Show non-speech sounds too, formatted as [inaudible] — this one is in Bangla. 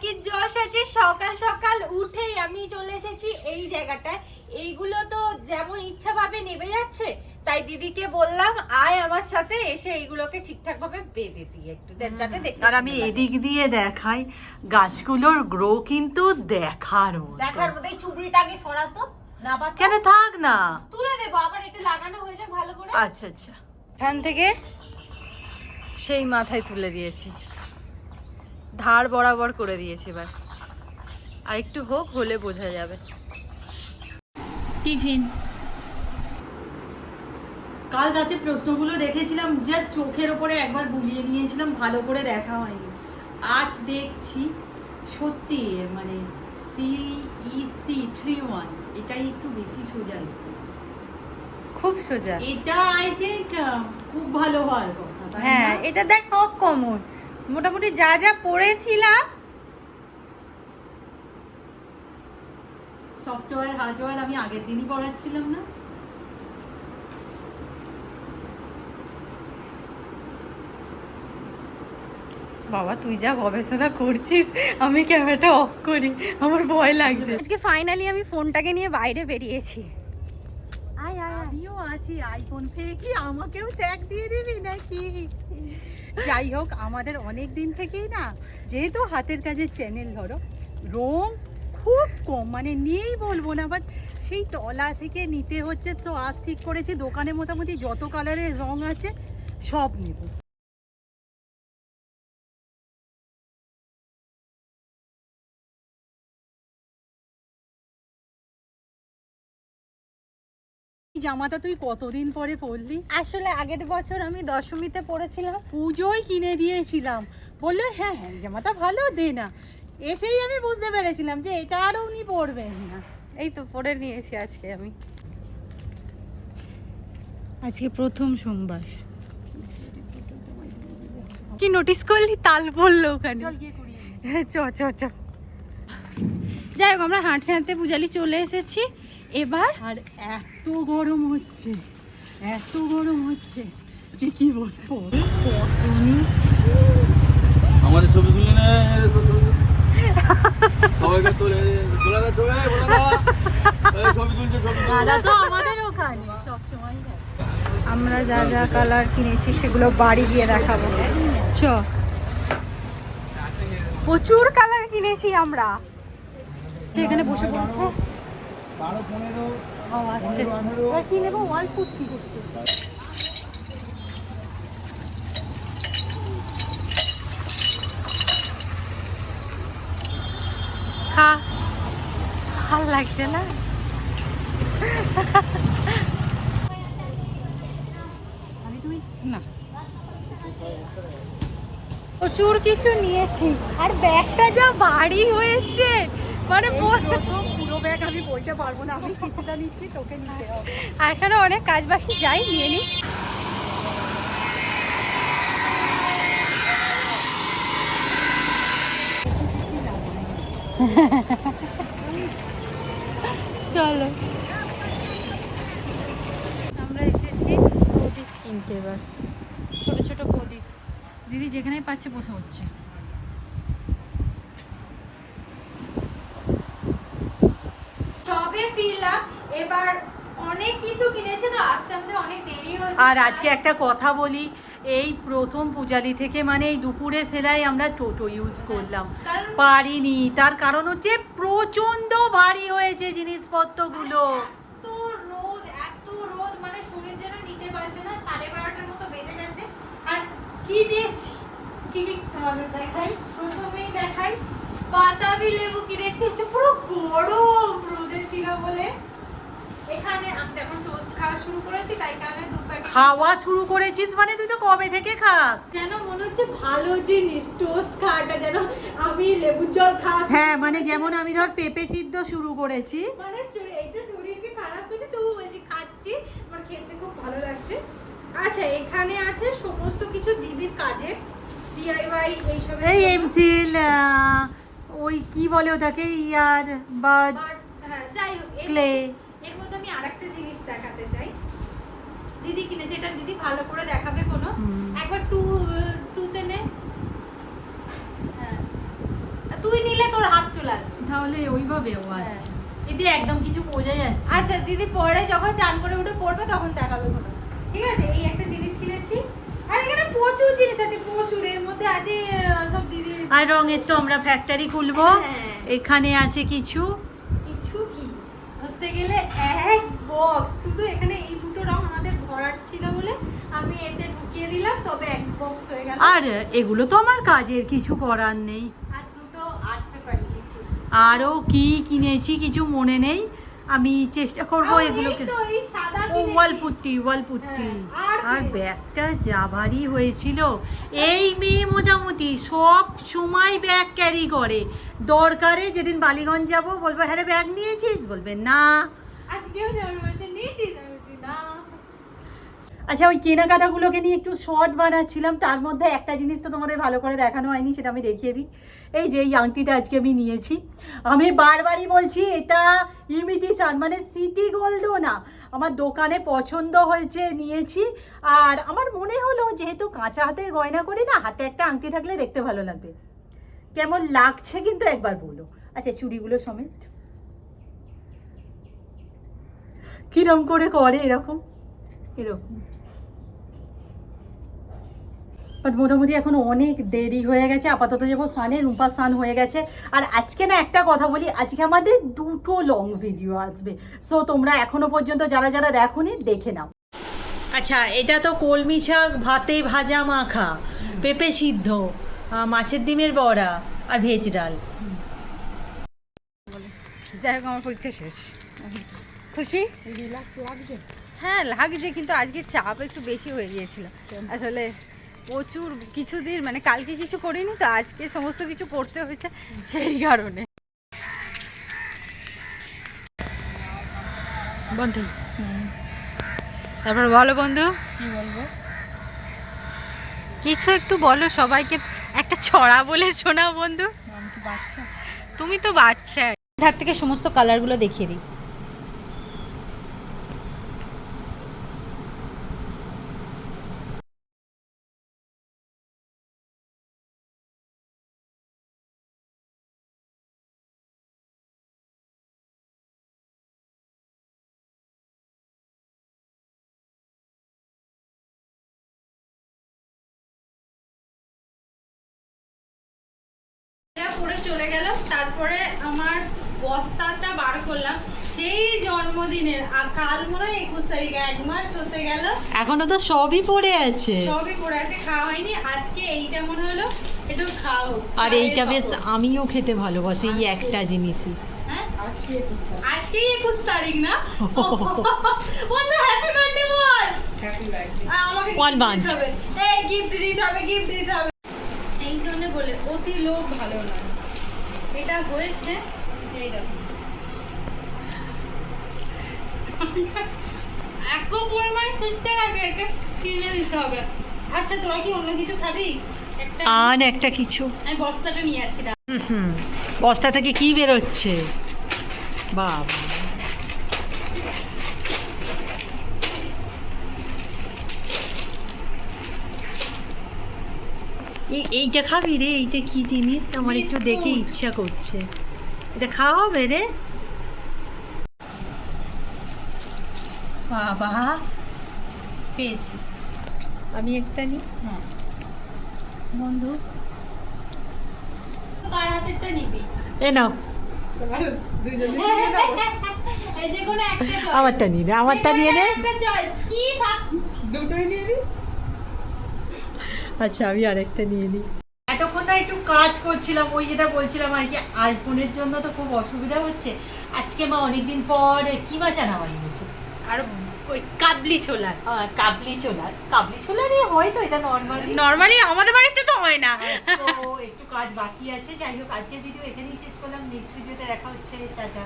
যশ আছে? সকাল সকাল উঠেই আমি চলে এসেছি এই জায়গাটায়। এইগুলো তো যেমন ইচ্ছা ভাবে নেবে যাচ্ছে তাই দিদিকে বললাম আয় আমার সাথে এসে এইগুলোকে ঠিকঠাক ভাবে বেঁধে দিই একটু। যাতে দেখতে আর আমি এদিক দিয়ে দেখাই গাছগুলোর গ্রো কিন্তু দেখার মতো। দেখার মধ্যে এই চুবড়িটা আগে সরাতো না কেন থাক না। তুলে দেবো আবার একটু লাগানো হয়ে যাক ভালো করে। আচ্ছা আচ্ছা। এখান থেকে সেই মাথায় তুলে দিয়েছি। ধার বরাবর করে দিয়েছি এবার। আর একটু হোক হলে বোঝা যাবে। টিফিন। কাল রাতে প্রশ্নগুলো দেখেছিলাম জাস্ট চোখের ওপরে একবার বুলিয়ে নিয়েছিলাম ভালো করে দেখা হয়নি। আজ দেখছি সত্যি মানে সিইসি থ্রি ওয়ান এটাই একটু বেশি সোজা এসেছে। খুব সোজা। এটা আই থিঙ্ক খুব ভালো হওয়ার কথা হ্যাঁ এটা দেখ সব কমন মোটামুটি যা যা পড়েছিলাম। সফটওয়্যার হার্ডওয়্যার আমি আগের দিনই পড়াচ্ছিলাম না। বাবা তুই যা গবেষণা করছিস আমি ক্যামেরাটা অফ করি আমার ভয় লাগছে। আজকে ফাইনালি আমি ফোনটাকে নিয়ে বাইরে বেরিয়েছি। আয় আয় আয়। আমিও আছি আইফোন পেয়ে কি আমাকেও ট্যাগ দিয়ে দিবি নাকি? যাই হোক, আমাদের অনেক দিন থেকেই না যেহেতু হাতের কাজের চ্যানেল ধরো, রং খুব কম মানে নিয়েই বলব না বাট সেই তলা থেকে নিতে হচ্ছে, তো আজ ঠিক করেছি, দোকানে মোটামুটি যত কালারের রং আছে, সব নেব। জামাটা তুই কতদিন পরে পরলি? আসলে আগের বছর আমি দশমীতে পড়েছিলাম। পুজোয় কিনে দিয়েছিলাম। বলল হ্যাঁ হ্যাঁ জামাটা ভালো দে না। এসেই আমি বুঝতে পেরেছিলাম যে এটা আরও উনি পরবেন না। এই তো পরে নিয়েছি আজকে আমি। আজকে প্রথম সোমবার। কি নোটিস করলি? তাল পড়ল ওখানে। হ্যাঁ, চ চ চ। যাই হোক আমরা হাঁটতে হাঁটতে পূজালি চলে এসেছি। এবার? আর এত গরম হচ্ছে এত গরম হচ্ছে যে কি বলব? আমাদের ছবি তুলে সবাইকে তোলে তোলা না ছবি বলে দাও এই ছবি তুলছে ছবি দাদা তো আমাদের ওখানে সবসময় আমরা যা যা কালার কিনেছি সেগুলো বাড়ি গিয়ে দেখাবো। চ। প্রচুর কালার কিনেছি আমরা। যে এখানে বসে পড়েছে। ও আসছে। কি নেব? ওয়াল কুর্তি করতে। খা। ভালো লাগছে না? আমি তুমি না। প্রচুর কিছু নিয়েছি। আর ব্যাগটা যা ভারী হয়েছে। মানে পুরো ব্যাগ আমি বইতে পারব না। আমি কিছুটা নিচ্ছি তোকে নিতে হবে। এখানে অনেক কাজ বাকি যাই নিয়ে নি। চলো। আমরা এসেছি প্রদীপ কিনতে এবার। ছোট ছোট প্রদীপ। দিদি যেখানে পাচ্ছে বসে হচ্ছে। সবে ফিরলাম এবার অনেক কিছু কিনেছে তো আসতে আমাদের অনেক দেরি হয়েছে আর আজকে একটা কথা বলি এই প্রথম পূজালি থেকে মানে এই দুপুরে ফেরাই আমরা টোটো ইউজ করলাম। পারিনি তার কারণ হচ্ছে প্রচণ্ড ভারী হয়েছে জিনিসপত্রগুলো। এত রোদ এত রোদ মানে শরীর যেন নিতে পারছে না সাড়ে বারোটার মতো বেজে গেছে। আর কি দিয়েছি কি কি দেখাই? প্রথমেই দেখাই বাতাবি লেবু কিনেছি এটা পুরো গরম রোদে ছিল বলে। এখানে আমি এখন টোস্ট খাওয়া শুরু করেছি তাই কারণে দু প্যাকেট খাওয়া শুরু করেছিস মানে তুই তো কবে থেকে খাস? যেন মনে হচ্ছে ভালো জিনিস টোস্ট খাওয়াটা যেন আমি লেবুর জল শুরু হ্যাঁ মানে যেমন আমি ধর পেঁপে সিদ্ধ শুরু করেছি। মানে এইটা শরীরকে খারাপ করছে তবু বলছি খাচ্ছি আমার খেতে খুব ভালো লাগছে। আচ্ছা এখানে আছে সমস্ত কিছু দিদির কাজে ডিআইওয়াই এইসব এই এমসিল ওই কি বলে ওটাকে? ইয়ার বাড হ্যাঁ যাই হোক ক্লে। এর মধ্যে আমি আরেকটা জিনিস দেখাতে চাই। দিদি কিনেছে এটা দিদি ভালো করে দেখাবে কোনো। একবার টু টুতে নে। হ্যাঁ। তুই নে তাহলে ওইভাবে ও হ্যাঁ। আচ্ছা। এতে একদম কিছু বোঝা যাচ্ছে। আচ্ছা দিদি পরে যখন চান করে উঠে পড়বে তখন দেখাবে কোনো। ঠিক আছে? এই একটা জিনিস কিনেছি। আর এখানে প্রচুর জিনিস আছে প্রচুর। এর মধ্যে আছে সব দিদি আর রঙের তো আমরা ফ্যাক্টরি খুলবো। হ্যাঁ। এখানে আছে কিছু? কিছু কি? ধরতে গেলে এক বক্স শুধু এখানে এই দুটো রং আমাদের ভরাট ছিল বলে আমি এতে ঢুকিয়ে দিলাম তবে এক বক্স হয়ে গেল। আর এগুলো তো আমার কাজের কিছু করার নেই। আর দুটো আর্ট পেপার নিয়েছি। আরও কি কিনেছি কিছু মনে নেই? আমি চেষ্টা করব এগুলোকে ও কিনেছি। ওয়াল পুট্টি ওয়াল পুট্টি হ্যাঁ, আর ব্যাগটা যা ভারী হয়েছিল। এই মেয়ে মোটামুটি সব সময় ব্যাগ ক্যারি করে। দরকারে যেদিন বালিগঞ্জ যাব বলব হ্যাঁ ব্যাগ নিয়েছিস? বলবে না। আজকেও নিয়েছিস? না আচ্ছা ওই কেনাকাটাগুলোকে নিয়ে একটু শর্ট বানাচ্ছিলাম। তার মধ্যে একটা জিনিস তো তোমাদের ভালো করে দেখানো হয়নি, সেটা আমি দেখিয়ে দিই। এই যে, এই আংটিটা আজকে আমি নিয়েছি। আমি বারবারই বলছি, এটা ইমিটেশন মানে সিটি গোল্ডও না। আমার দোকানে পছন্দ হয়েছে, নিয়েছি। আর আমার মনে হলো, যেহেতু কাঁচা হাতের গয়না করি না, হাতে একটা আংটি থাকলে দেখতে ভালো লাগবে। কেমন লাগছে কিন্তু একবার বলো। আচ্ছা চুড়িগুলো সমেত। কিরম করে করে এরকম? এরকম। বাট মোটামুটি এখন অনেক দেরি হয়ে গেছে। আপাতত যাব সানে রূপা সান হয়ে গেছে। আর আজকে না একটা কথা বলি আজকে আমাদের দুটো লং ভিডিও আসবে। সো তোমরা এখনও পর্যন্ত যারা যারা দেখোনি দেখে নাও। আচ্ছা এটা তো কলমি শাক ভাতে ভাজা মাখা পেঁপে সিদ্ধ মাছের ডিমের বড়া আর ভেজ ডাল। যাই হোক আমার পরীক্ষা শেষ। খুশি? হ্যাঁ লাগছে কিন্তু আজকে চাপ একটু বেশি হয়ে গিয়েছিল। আসলে প্রচুর কিছু দিন মানে কালকে কিছু করিনি তো আজকে সমস্ত কিছু করতে হয়েছে সেই কারণে। বন্ধু। তারপর বলো বন্ধু। কি বলব? কিছু একটু বলো সবাইকে একটা ছড়া বলে শোনাও বন্ধু। তুমি তো বাচ্চা। ধার থেকে সমস্ত কালারগুলো দেখিয়ে দিই। পরে চলে গেলাম তারপরে আমার বস্তাটা বার করলাম। সেই জন্মদিনের আর কাল মনে হয় একুশ তারিখ এক মাস হতে গেল। এখনও তো সবই পড়ে আছে। সবই পড়ে আছে খাওয়া হয়নি। আজকে এইটা মনে হলো একটু খাও। আর এইটা বেশ আমিও খেতে ভালোবাসি এই একটা জিনিসই। হ্যাঁ? আজকেই একুশ তারিখ না? [laughs] বন্ধু হ্যাপি বার্থডে বল। আমাকে One দিতে হবে। এই গিফট দিতে হবে গিফট দিতে হবে। বলে লোক ভালো নয় এটা হয়েছে এই এত পরিমাণ সুস্থ আছে একে কিনে দিতে হবে। আচ্ছা তোরা কি অন্য কিছু খাবি? একটা আর একটা কিছু। আমি বস্তাটা নিয়ে আসছি হুম। বস্তা থেকে কি বেরোচ্ছে? বাবা। এই এইটা খাবি রে এইটা কি জিনিস আমার একটু দেখে ইচ্ছা করছে। এটা খাওয়া হবে রে। বাবা পেয়েছি। আমি একটা নিই হ্যাঁ। বন্ধু কার হাতেরটা নিবি? এ নাও। এই যে কোনো একটা choice। আমারটা নিয়ে নে আমারটা নিয়ে নে। একটা choice। কি আচ্ছা আমি আরেকটা নিয়ে নিই। এতক্ষণ না একটু কাজ করছিলাম ওই যেটা বলছিলাম আর কি আইফোনের জন্য তো খুব অসুবিধা হচ্ছে। আজকে মা অনেকদিন পর কিমা চানা বানিয়েছে আর ওই কাবলি ছোলা আহ, কাবলি ছোলার। কাবলি ছোলারই হয় তো এটা নর্মালি নর্মালি আমাদের বাড়িতে তো হয় না। তো একটু কাজ বাকি আছে। যাই হোক আজকের ভিডিও এখানেই শেষ করলাম। নেক্সট ভিডিওতে দেখা হচ্ছে। টাটা।